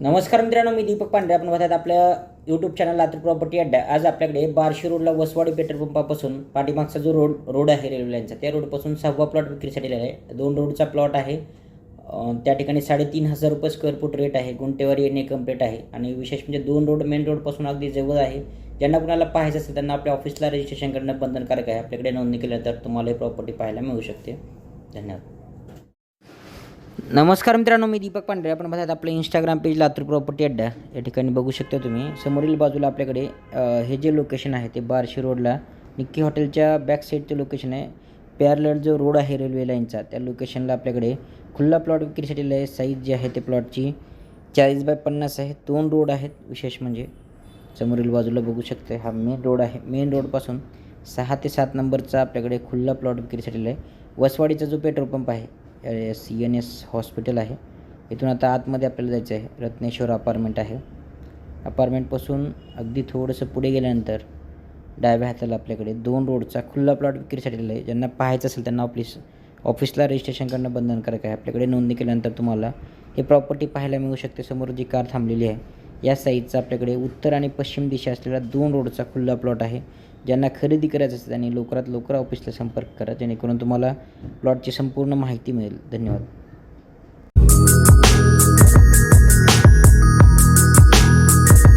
नमस्कार मित्रांनो मी दीपक पांढरे. आपण बघतात आपल्या यूट्यूब चॅनल लातूर प्रॉपर्टी अड्डा. आज आपल्याकडे बार्शी रोडला वसवाडी पेट्रोल पंपापासून पाठीमागचा जो रोड रोड आहे रेल्वे लाईनचा त्या रोडपासून सहावा प्लॉट विक्रीसाठी आहे. दोन रोडचा प्लॉट आहे. त्या ठिकाणी साडेतीन हजार रुपये स्क्वेअर फूट रेट आहे गुंटेवारी येणे कंप्लीट आहे. आणि विशेष म्हणजे दोन रोड मेन रोडपासून अगदी जवळ आहे. ज्यांना कुणाला पाहायचं असेल त्यांना आपल्या ऑफिसला रजिस्ट्रेशन करणं बंधनकारक आहे. आपल्याकडे नोंदणी केल्यानंतर तुम्हाला ही प्रॉपर्टी पाहायला मिळू शकते. धन्यवाद. नमस्कार मित्रांनो मी दीपक पांढरे. आपण बघतात आपलं इंस्टाग्राम पेज लातूर प्रॉपर्टी अड्डा. या ठिकाणी बघू शकता तुम्ही समोरील बाजूला आपल्याकडे हे जे लोकेशन आहे ते बारशी रोडला निक्की हॉटेलच्या बॅक साईडचं लोकेशन आहे. पॅरलर जो रोड आहे रेल्वे लाईनचा त्या लोकेशनला आपल्याकडे खुल्ला प्लॉट विक्रीसाठी आहे साईज जी आहे ते प्लॉटची चाळीस बाय पन्नास आहे. दोन रोड आहेत विशेष म्हणजे. समोरील बाजूला बघू शकते हा मेन रोड आहे. मेन रोडपासून सहा ते सात नंबरचा आपल्याकडे खुल्ला प्लॉट विक्रीसाठी आहे वसवाडीचा जो पेट्रोल पंप आहे सी एन एस हॉस्पिटल आहे. इथून आता आतमध्ये आपल्याला जायचं आहे. रत्नेश्वर अपार्टमेंट आहे. अपार्टमेंटपासून अगदी थोडंसं पुढे गेल्यानंतर डाव्या हाताला आपल्याकडे दोन रोडचा खुल्ला प्लॉट विक्रीसाठी आहे. ज्यांना पाहायचं असेल त्यांना प्लीज ऑफिसला रजिस्ट्रेशन करणं बंधनकारक आहे. आपल्याकडे नोंदणी केल्यानंतर तुम्हाला हे प्रॉपर्टी पाहायला मिळू शकते. समोर जी कार थांबलेली आहे या साईडचा आपल्याकडे उत्तर आणि पश्चिम दिशा असलेला दोन रोडचा खुल्ला प्लॉट आहे ज्यांना खरेदी करायचं असेल त्यांनी लवकरात लवकर ऑफिसला संपर्क करा जेणेकरून तुम्हाला प्लॉटची संपूर्ण माहिती मिळेल. धन्यवाद.